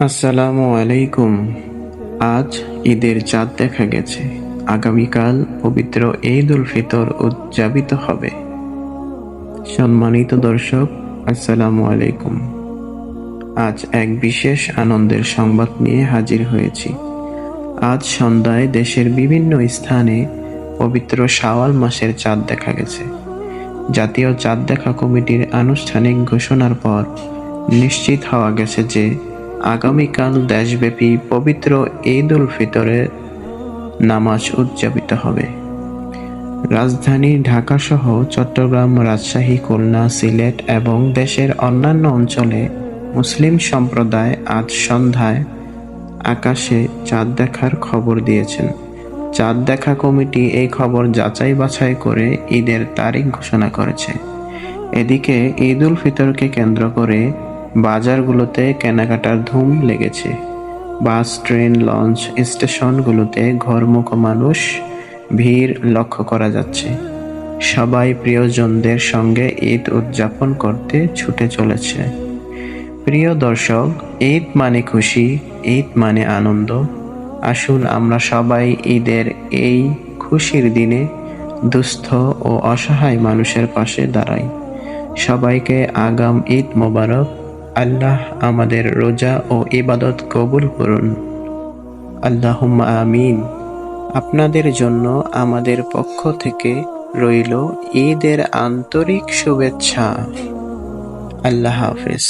আসসালামু আলাইকুম। আজ ঈদের চাঁদ দেখা গেছে। আগামীকাল পবিত্র ঈদ উল ফিতর উদযাপিত হবে। সম্মানিত দর্শক, আসসালামু আলাইকুম। আজ এক বিশেষ আনন্দের সংবাদ নিয়ে হাজির হয়েছি। আজ সন্ধ্যায় দেশের বিভিন্ন স্থানে পবিত্র শাওয়াল মাসের চাঁদ দেখা গেছে। জাতীয় চাঁদ দেখা কমিটির আনুষ্ঠানিক ঘোষণার পর নিশ্চিত হওয়া গেছে যে আগামীকাল দেশব্যাপী পবিত্র ঈদ উল ফিতরের নামাজ উদযাপিত হবে। রাজধানী ঢাকাসহ চট্টগ্রাম রাজশাহী, খুলনা, সিলেট এবং দেশের অন্যান্য অঞ্চলে মুসলিম সম্প্রদায় আজ সন্ধ্যায় আকাশে চাঁদ দেখার খবর দিয়েছেন। চাঁদ দেখা কমিটি এই খবর যাচাই বাছাই করে ঈদের তারিখ ঘোষণা করেছে। এদিকে ঈদ উল ফিতরকে কেন্দ্র করে বাজারগুলোতে কেনাকাটার ধুম লেগেছে। বাস, ট্রেন, লঞ্চ স্টেশনগুলোতে ঘরমুখ মানুষ ভিড় লক্ষ্য করা যাচ্ছে। সবাই প্রিয়জনদের সঙ্গে ঈদ উদযাপন করতে ছুটে চলেছে। প্রিয় দর্শক, ঈদ মানে খুশি, ঈদ মানে আনন্দ। আসুন আমরা সবাই ঈদের এই খুশির দিনে দুস্থ ও অসহায় মানুষের পাশে দাঁড়াই। সবাইকে আগাম ঈদ মোবারক। আল্লাহ আমাদের রোজা ও ইবাদত কবুল করুন। আল্লাহ আমিন। আপনাদের জন্য আমাদের পক্ষ থেকে রইল ঈদের আন্তরিক শুভেচ্ছা। আল্লাহ হাফেজ।